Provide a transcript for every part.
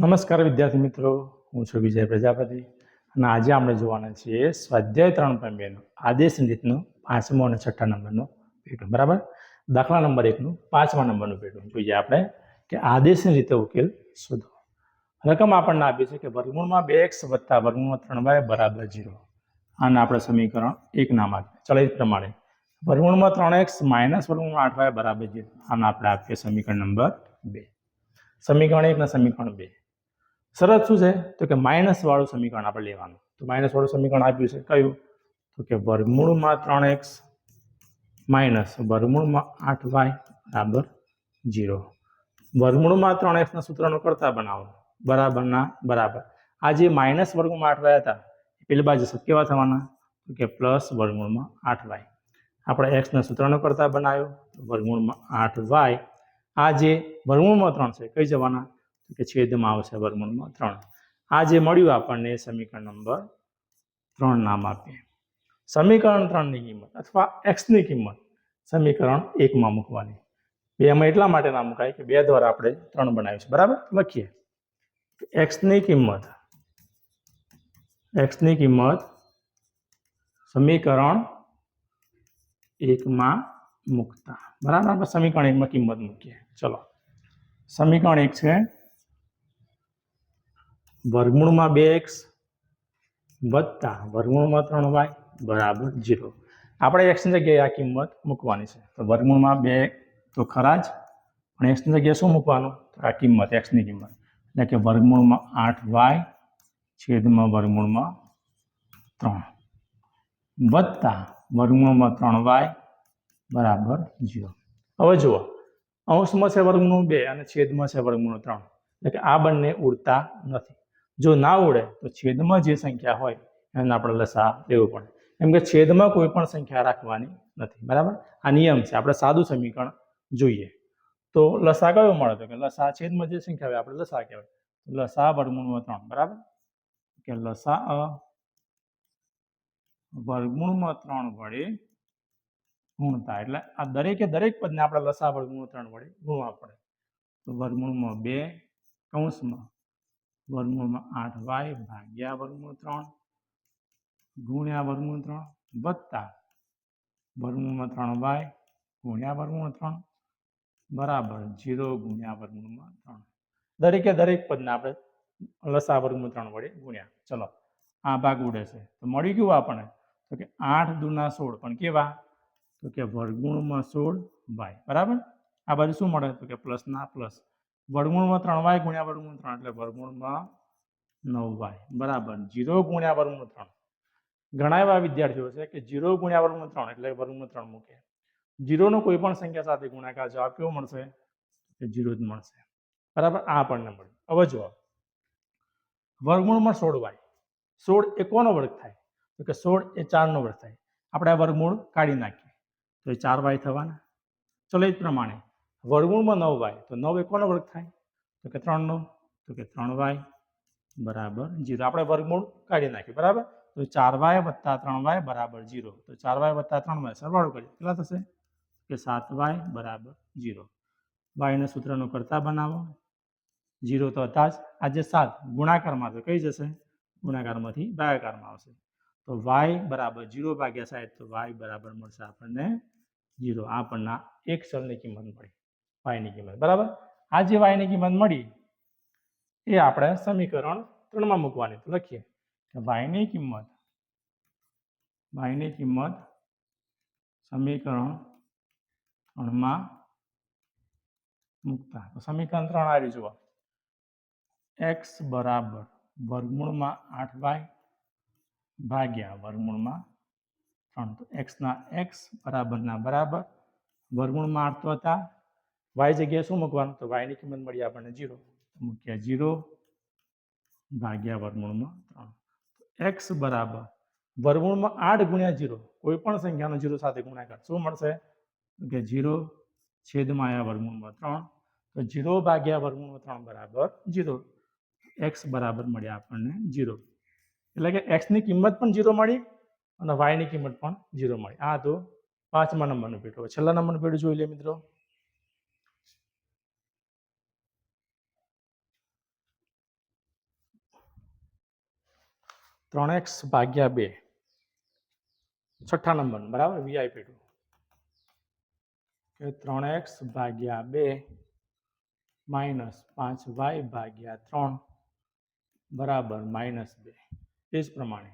નમસ્કાર વિદ્યાર્થી મિત્રો, હું છું વિજય પ્રજાપતિ અને આજે આપણે જોવાના છીએ સ્વાધ્યાય ત્રણ પોઈન્ટ બેનું આદેશ રીતનું પાંચમો અને છઠ્ઠા નંબરનું પેટું બરાબર? દાખલા નંબર એકનું પાંચમા નંબરનું પેટું જોઈએ આપણે કે આદેશની રીતે ઉકેલ શોધો. રકમ આપણને આપી છે કે વર્ગમૂળમાં બે એક્સ વત્તા વર્ગમૂળમાં ત્રણ વાય બરાબર જીરો આને આપણે સમીકરણ એક નામ આપીએ ચલો એ પ્રમાણે. વર્ગમૂળમાં ત્રણ એક્સ માઇનસ વર્ગમૂળમાં આઠ વાય બરાબર જીરો આને આપણે આપીએ સમીકરણ નંબર બે. સમીકરણ એક અને સમીકરણ બે. શરત શું છે? તો કે માઇનસ વાળું સમીકરણ આપણે લેવાનું. તો માઇનસ વાળું સમીકરણ આપ્યું છે. કયું? તો કે વર્ગમૂળમાં ત્રણ એક્સ માઇનસ વર્ગમૂળમાં આઠ વાય બરાબર જીરો વર્ગમૂળમાં ત્રણ એક્સના સૂત્રનો કરતા બનાવો. બરાબરના બરાબર. આ જે માઇનસ વર્ગમાં આઠ વાય હતા પેલી બાજુ સ- કેવા થવાના. તો કે પ્લસ વર્ગમૂળમાં આઠ વાય આપણે એક્સના સૂત્રનો કરતા બનાવ્યો. વર્ગમૂળમાં આઠ વાય આ જે વર્ગમૂળમાં ત્રણ છે, કઈ જવાના? કે છેદમાં આવશે વર્ગમૂળમાં ત્રણ. આ જે મળ્યું આપણને સમીકરણ નંબર ત્રણ નામ આપીએ. સમીકરણ ત્રણની કિંમત અથવા એક્સની કિંમત સમીકરણ એકમાં મૂકવાની. બેમાં એટલા માટે ના મુકાય કે બે દ્વારા આપણે ત્રણ બનાવીશું બરાબર? લખીએ. એક્સની કિંમત એક્સની કિંમત સમીકરણ એકમાં મૂકતા. બરાબર? આપણે સમીકરણ એકમાં કિંમત મૂકીએ. ચલો. સમીકરણ એક છે વર્ગમૂળમાં બે એક્સ વત્તા વર્ગમૂળમાં ત્રણ વાય બરાબર જીરો. આપણે એક્સની જગ્યાએ આ કિંમત મૂકવાની છે. તો વર્ગમૂળમાં બે તો ખરા જ. પણ એક્સની જગ્યાએ શું મૂકવાનું? તો આ કિંમત, એક્સની કિંમત. એટલે કે વર્ગમૂળમાં આઠ વાય છેદમાં વર્ગમૂળમાં ત્રણ. વત્તા વર્ગમૂળમાં ત્રણ વાય બરાબર જીરો. હવે જુઓ. અંશમાં છે વર્ગમૂળ બે અને છેદમાં છે વર્ગમૂળ ત્રણ. એટલે કે આ બંને ઉડતા નથી. જો ના ઉડે, તો છેદમાં જે સંખ્યા હોય, એને આપણે લસા લેવું પડે. કેમ કે છેદમાં કોઈ પણ સંખ્યા રાખવાની નથી, બરાબર? આ નિયમ છે. આપણે સાદું સમીકરણ જોઈએ. તો લસા કયો મળે તો કે લસા છેદમાં જે સંખ્યા હોય, આપણે લસા કહેવાય. લસા વર્ગમૂળમાં ત્રણ, બરાબર? કે લસા અ વર્ગમૂળમાં ત્રણ વડે ગુણતા. એટલે આ દરેકે દરેક પદને આપણે લસા વર્ગમૂળ ત્રણ વડે ગુણવા પડે. તો વર્ગમૂળમાં બે કૌંસમાં વર્ગમૂળમાં આઠ વાય ભાગ્યા વર્ગમૂળ ત્રણ ગુણ્યા વર્ગમૂળ ત્રણ વત્તા વર્ગમૂળમાં ત્રણ વાય ગુણ્યા વર્ગમૂળ ત્રણ બરાબર જીરો ગુણ્યા વર્ગમૂળમાં ત્રણ. દરેકે દરેક પદને આપણે લસા વર્ગમૂળ ત્રણ વડે ગુણ્યા. ચલો, આ ભાગ ઉડે છે. તો મળી ગયું આપણને? તો કે આઠ દૂના સોળ. પણ કેવા? તો કે વર્ગુણમાં સોળ વાય. બરાબર? આ બાજુ શું મળે? તો કે પ્લસના પ્લસ. વર્ગમૂળમાં ત્રણ વાય ગુણ્યા વર્ગમૂળ ત્રણ, એટલે વર્ગમૂળમાં નવ વાય. બરાબર. જીરો ગુણ્યા વર્ગમૂળ ત્રણ. ઘણા એવા વિદ્યાર્થીઓ છે કે જીરો ગુણ્યા વર્ગમૂળ ત્રણ, એટલે વર્ગમૂળ ત્રણ મૂકે. જીરોનો કોઈ પણ સંખ્યા સાથે ગુણાકાર જવાબ કેવો મળશે? કે જીરો જ મળશે. બરાબર? આ આપણને મળ્યું. હવે જુઓ. વર્ગમૂળમાં સોળ વાય. સોળ એ કોનો વર્ગ થાય? તો કે સોળ એ ચારનો વર્ગ થાય. આપણે આ વર્ગમૂળ કાઢી નાખીએ. તો એ ચાર વાય થવાના. ચલો એ જ પ્રમાણે વર્ગમૂળમાં નવ વાય. તો નવ એ કોનો વર્ગ થાય? તો કે ત્રણનો તો કે ત્રણ વાય બરાબર જીરો. આપણે વર્ગમૂળ કાઢી નાખ્યું બરાબર? તો ચાર વાય વત્તા ત્રણ વાય બરાબર જીરો. તો ચાર વાય વત્તા ત્રણ વાય સરવાળો કરીએ. કેટલા થશે? કે સાત વાય બરાબર જીરો. વાયના સૂત્રનો કરતા બનાવો. જીરો તો હતા જ. આજે સાત. ગુણાકારમાં તો કઈ જશે? ગુણાકારમાંથી ભાગાકારમાં આવશે. તો વાય બરાબર જીરો ભાગ્યા સાહેબ તો વાય બરાબર મળશે આપણને જીરો. આપણને એક ચલની કિંમત મળી. વાયની કિંમત બરાબર? આ જે વાયની કિંમત મળી, એ આપણે સમીકરણ ત્રણમાં મૂકવાની. તો લખીએ. વાયની કિંમત વાયની કિંમત સમીકરણ ત્રણમાં મૂકતા. તો સમીકરણ ત્રણ આવી જુઓ. એક્સ બરાબર વર્ગમૂળમાં આઠ વાય ભાગ્યા વર્ગમૂળમાં ત્રણ. તો એક્સના એક્સ બરાબરના બરાબર. વર્ગમૂળમાં આઠ તો હતા. વાય જગ્યાએ શું મૂકવાનું? તો વાયની કિંમત મળી આપણને જીરો મૂક્યા જીરો ભાગ્યા વર્ગમૂળમાં ત્રણ. એક્સ બરાબર વર્ગમૂળમાં આઠ ગુણ્યા જીરો કોઈ પણ સંખ્યાનો જીરો સાથે ગુણાકાર. શું મળશે? કે જીરો છેદમાં આયા વર્ગમૂળમાં ત્રણ. તો જીરો ભાગ્યા વર્ગમૂળમાં ત્રણ બરાબર જીરો એક્સ બરાબર મળ્યા આપણને જીરો એટલે કે એક્સની કિંમત પણ જીરો મળી અને વાયની કિંમત પણ જીરો મળી. આ તો પાંચમા નંબરનું પેટો છેલ્લા નંબરનું પેટું જોઈ લે મિત્રો. ત્રણ એક્સ ભાગ્યા બે. છઠ્ઠા નંબર બરાબર? વીઆઈપી ટુ કે ત્રણ એક્સ ભાગ્યા બે માઇનસ પાંચ વાય ભાગ્યા ત્રણ, બરાબર માઇનસ બે. એ જ પ્રમાણે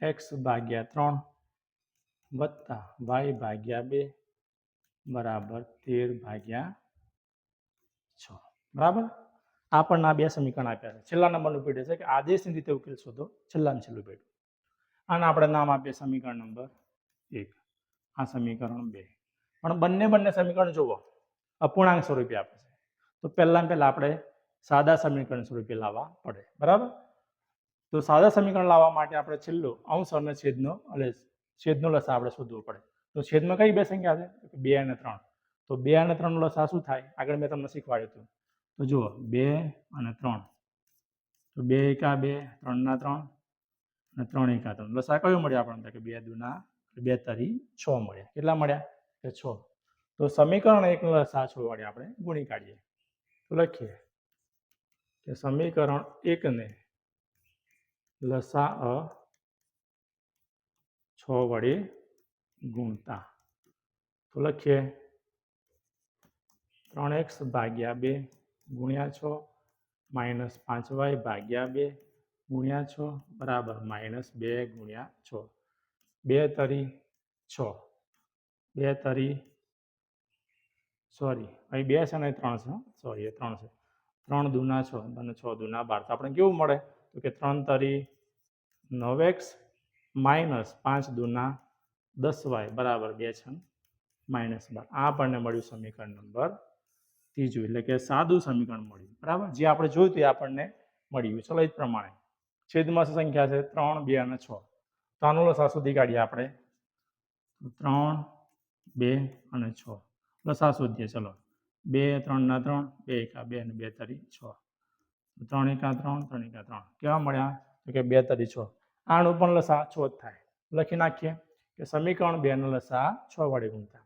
એક્સ ભાગ્યા ત્રણ વત્તા વાય ભાગ્યા બે, બરાબર તેર ભાગ્યા છ. બરાબર? આપણને આ બે સમીકરણ આપ્યા છે. છેલ્લા નંબરનું પેઢ છે કે આદેશની રીતે ઉકેલ શોધો છેલ્લામાં છેલ્લું પેઢ. આને આપણે નામ આપીએ સમીકરણ નંબર એક. આ સમીકરણ બે. પણ બંને બંને સમીકરણ જુઓ, અપૂર્ણાંક સ્વરૂપે આપે છે. તો પહેલાં પહેલાં આપણે સાદા સમીકરણ સ્વરૂપે લાવવા પડે. બરાબર? તો સાદા સમીકરણ લાવવા માટે આપણે છેલ્લો અંશ અને છેદનો, એટલે છેદનો લસા આપણે શોધવો પડે. તો છેદમાં કઈ બે સંખ્યા છે? બે અને ત્રણ. તો બે અને ત્રણનો લસા શું થાય? આગળ મેં તમને શીખવાડ્યું હતું. તો જુઓ, બે અને ત્રણ. તો બે એકા બે, ત્રણના ત્રણ અને ત્રણ એકા ત્રણ. લસા કયું મળ્યા આપણને? કે બે દુના બે તરી છ મળ્યા. કેટલા મળ્યા? કે છ. તો સમીકરણ એકનો લસા છ વડે આપણે ગુણી કાઢીએ. તો લખીએ કે સમીકરણ એકને લસા અ છ વડે ગુણતા. તો લખીએ ત્રણ એક્સ ભાગ્યા બે ગુણ્યા છ માઇનસ પાંચ વાય ભાગ્યા બે ગુણ્યા છ બરાબર માઇનસ બે ગુણ્યા છ. બે તરી છ. બે તરી સોરી, અહીં બે છે ને ત્રણ છે સોરી, એ ત્રણ છે. ત્રણ દૂના છ અને છ દૂના બાર. તો આપણે કેવું મળે? તો કે ત્રણ તરી નવ એક્સ માઇનસ પાંચ દૂના દસ વાય બરાબર બે છે માઇનસ બાર. આ આપણને મળ્યું સમીકરણ નંબર ત્રીજું એટલે કે સાદું સમીકરણ મળ્યું. બરાબર? જે આપણે જોયું તે આપણને મળ્યું. ચલો એ જ પ્રમાણે. છેદમાં સંખ્યા છે ત્રણ, બે અને છ. તો આનું લસા સુધી કાઢીએ આપણે. ત્રણ, બે અને છ. લસા શોધીએ. ચલો. બે ત્રણના ત્રણ. બે એકા બે અને બે તરી છ. ત્રણ એકા ત્રણ ત્રણ એકા ત્રણ. કેવા મળ્યા? તો કે બે તરી છ. આનું પણ લસા છ જ થાય. લખી નાખીએ કે સમીકરણ બે નો લસા છ વડે ગુણતા.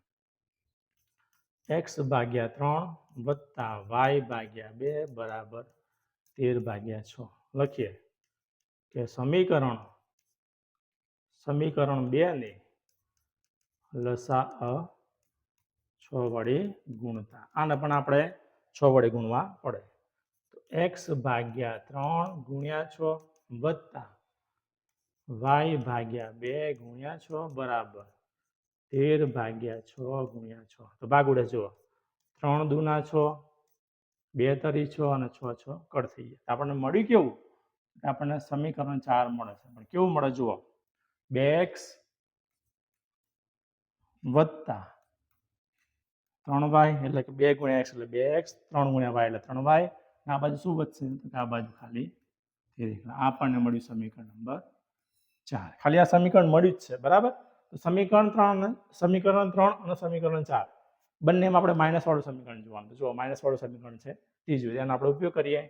એક્સ ભાગ્યા ત્રણ વત્તા વાય ભાગ્યા બે બરાબર તેર ભાગ્યા છ. લખીએ કે સમીકરણ સમીકરણ બે ને લસા અ છ વડે ગુણતા. આને પણ આપણે છ વડે ગુણવા પડે. તો એક્સ ભાગ્યા ત્રણ ગુણ્યા છ વત્તા વાય ભાગ્યા બે ગુણ્યા છ બરાબર તેર ભાગ્યા છ ગુણ્યા છ. તો ભાગ ઉડે જુઓ. ત્રણ દૂના છ, બે તરી છ અને છ છ કટ થઈ ગયા. આપણને મળ્યું કેવું? આપણને સમીકરણ ચાર મળે છે. પણ કેવું મળે જુઓ? બે એક્સ વત્તા ત્રણ વાય, એટલે કે બે ગુણ્યા એક્સ એટલે બે એક્સ, ત્રણ ગુણ્યા વાય એટલે ત્રણ વાય. આ બાજુ શું વધશે? તો આ બાજુ ખાલી આપણને મળ્યું સમીકરણ નંબર ચાર. ખાલી આ સમીકરણ મળ્યું જ છે. બરાબર? સમીકરણ ત્રણ સમીકરણ ત્રણ અને સમીકરણ ચાર. બંનેમાં આપણે માઇનસ વાળું સમીકરણ જોવાનું તો જુઓ માઇનસ વાળું સમીકરણ છે. ત્રીજું એનો આપણે ઉપયોગ કરીએ.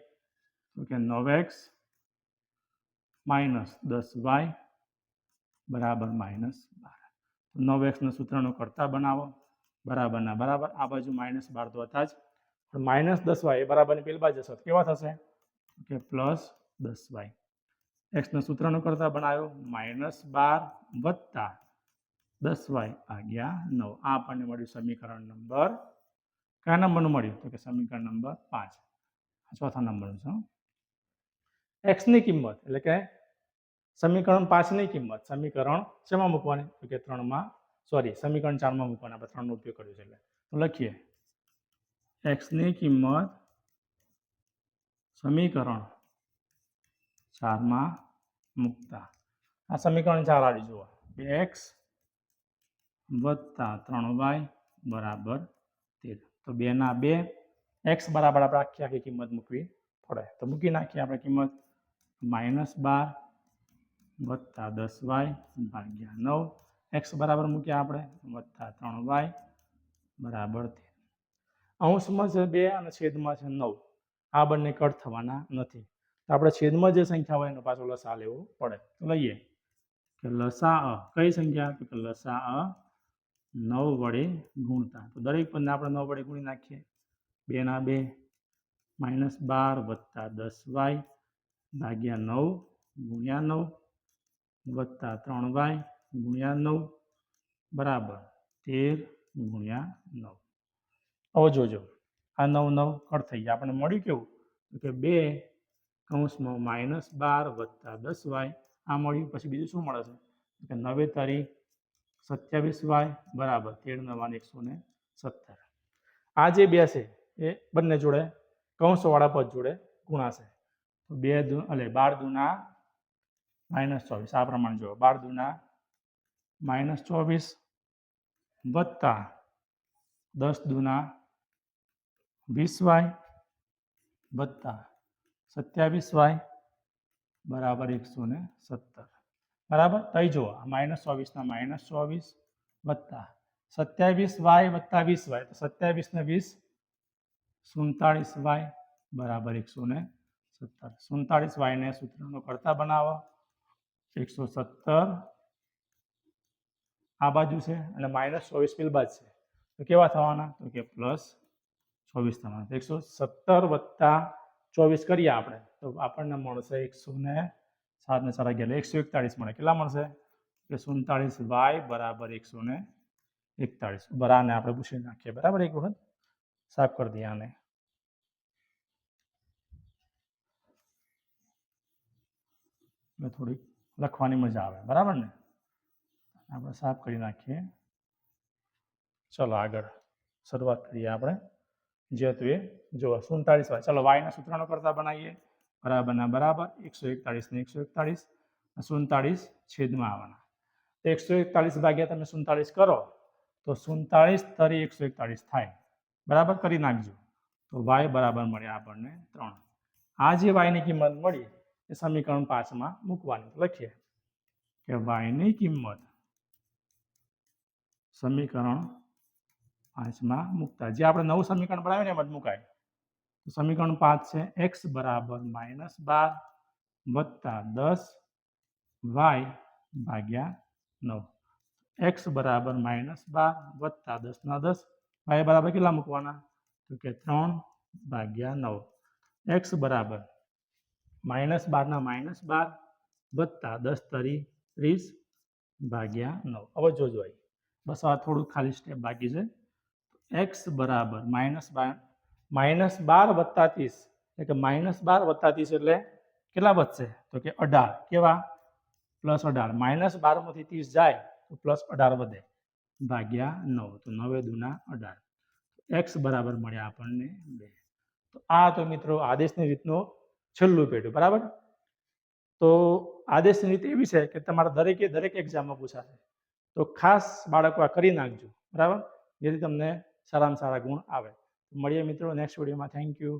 તો કે નવ એક્સ માઇનસ દસ વાય બરાબર માઇનસ બાર. નવ એક્સના સૂત્રનો કરતા બનાવો. બરાબરના બરાબર. આ બાજુ માઇનસ બાર તો હતા જ. પણ માઇનસ દસ વાય એ બરાબરની પેલી બાજુ હશે કેવા થશે? કે પ્લસ દસ વાય એક્સના સૂત્રનો કરતા બનાવ્યો. માઇનસ બાર વત્તા દસ વાય ભાગ્યા નવ. આ આપણને મળ્યું સમીકરણ નંબર કયા નંબરનું મળ્યું? તો કે સમીકરણ નંબર પાંચ. ચોથા નંબરનું છે એક્સની કિંમત એટલે કે સમીકરણ પાંચની કિંમત. સમીકરણ શેમાં મૂકવાની? તો કે ત્રણમાં સોરી સમીકરણ ચારમાં મૂકવાના. આપણે ત્રણનો ઉપયોગ કર્યો છે એટલે. તો લખીએ. એક્સની કિંમત સમીકરણ ચારમાં મૂકતા. આ સમીકરણ ચાર આવી જુઓ. એક્સ વત્તા ત્રણ વાય બરાબર તેર. તો બેના બે એક્સ બરાબર આપણે આખી આખી કિંમત મૂકવી પડે. તો મૂકી નાખીએ આપણે કિંમત. માઇનસ બાર વત્તા દસ વાય ભાગ્યા નવ. એક્સ બરાબર મૂક્યા આપણે વત્તા ત્રણ વાય બરાબર તેર. અંશમાં છે બે અને છેદમાં છે નવ. આ બંને કટ થવાના નથી. તો આપણે છેદમાં જે સંખ્યા હોય એનો પાછો લસા લેવો પડે. તો લઈએ. કે લસા કઈ સંખ્યા? કે લસા નવ વડે ગુણતા. તો દરેક પદને આપણે નવ વડે ગુણી નાખીએ. બેના બે માઇનસ બાર વત્તા દસ વાય ભાગ્યા નવ ગુણ્યા નવ વત્તા ત્રણ વાય ગુણ્યા નવ બરાબર તેર ગુણ્યા નવ. હવે જોજો, આ નવ નવ કટ થઈ ગયા. આપણને મળ્યું કેવું? કે બે કૌંસમાં માઇનસ બાર વત્તા દસ વાય આ મળ્યું. પછી બીજું શું મળે છે? કે નવે તારીખ સત્યાવીસ વાય બરાબર તેર નવાને એકસો ને સત્તર. આ જે બે છે, એ બંને જોડે કૌંસવાળા પદ જોડે ગુણાશે. તો બે દુ, એટલે બાર દુના માઇનસ ચોવીસ. આ પ્રમાણે જુઓ, બાર દુના માઇનસ ચોવીસ વત્તા દસ દુના વીસ વાય વત્તા સત્યાવીસ વાય બરાબર એકસો ને સત્તર. બરાબર? તઈ જુઓ, આ માઇનસ ચોવીસના માઇનસ ચોવીસ વત્તા સત્યાવીસ વાય વત્તા વીસ વાય. તો સત્યાવીસ ને વીસ સુડતાળીસ વાય બરાબર એકસો ને સત્તર સુડતાળીસ વાયને સૂત્રનો કરતા બનાવો. એકસો સત્તર આ બાજુ છે અને માઇનસ ચોવીસ પેલી બાજુ છે. તો કેવા થવાના? તો કે પ્લસ ચોવીસ થવાના. એકસો સત્તર વત્તા ચોવીસ કરીએ આપણે. તો આપણને મળશે એકસો ને સાત ને સાડા અગિયાર એકસો એકતાળીસ મળે કેટલા મળશે એટલે સુડતાળીસ વાય બરાબર એકસો ને એકતાળીસ. બરાને આપણે પૂછી નાખીએ. બરાબર એક વખત? સાફ કરી દઈએ આને. એટલે થોડીક લખવાની મજા આવે. બરાબર ને? આપણે સાફ કરી નાખીએ. ચલો આગળ. શરૂઆત કરીએ આપણે. જે હતું એ. જો સુડતાળીસ વાય. ચલો વાયના સૂત્રનો કરતા બનાવીએ. બરાબરના બરાબર? એકસો એકતાળીસને એકસો એકતાળીસ સુડતાળીસ છેદમાં આવવાના. તો એકસો એકતાળીસ ભાગ્યા તમે સુડતાળીસ કરો. તો સુડતાળીસ તરી એકસો એકતાળીસ થાય. બરાબર કરી નાખજો. તો વાય બરાબર મળે આપણને ત્રણ. આ જે વાયની કિંમત મળી એ સમીકરણ પાંચમાં મૂકવાની. લખીએ કે વાયની કિંમત સમીકરણ પાંચમાં મૂકતા. જે આપણે નવું સમીકરણ બનાવ્યું ને એમ જ મુકાય. સમીકરણ પાંચ છે. એક્સ બરાબર માઇનસ બાર વત્તા દસ વાય ભાગ્યા નવ. એક્સ બરાબર માઇનસ બાર વત્તા દસના દસ વાય બરાબર કેટલા મૂકવાના? તો કે ત્રણ ભાગ્યા નવ. એક્સ બરાબર માઇનસ બારના માઇનસ બાર વત્તા દસ તરી ત્રીસ ભાગ્યા નવ. હવે જોજો બસ આ થોડું ખાલી સ્ટેપ બાકી છે. એક્સ બરાબર માઇનસ બાર માઇનસ બાર વત્તા ત્રીસ. એટલે કે માઇનસ બાર વત્તા ત્રીસ એટલે કેટલા વધશે? તો કે અઢાર. કેવા? પ્લસ અઢાર. માઇનસ બારમાંથી ત્રીસ જાય તો પ્લસ અઢાર વધે. ભાગ્યા નવ. તો નવે દુના અઢાર. એક્સ બરાબર મળ્યા આપણને બે. તો આ તો મિત્રો આદેશની રીતનો છેલ્લું પેઢું. બરાબર? તો આદેશની રીત એવી છે કે તમારા દરેકે દરેક એક્ઝામમાં પૂછાશે. તો ખાસ બાળકો આ કરી નાખજો. બરાબર? જેથી તમને સારામાં સારા ગુણ આવે. મળીએ મિત્રો નેક્સ્ટ વિડીયોમાં થેન્ક યુ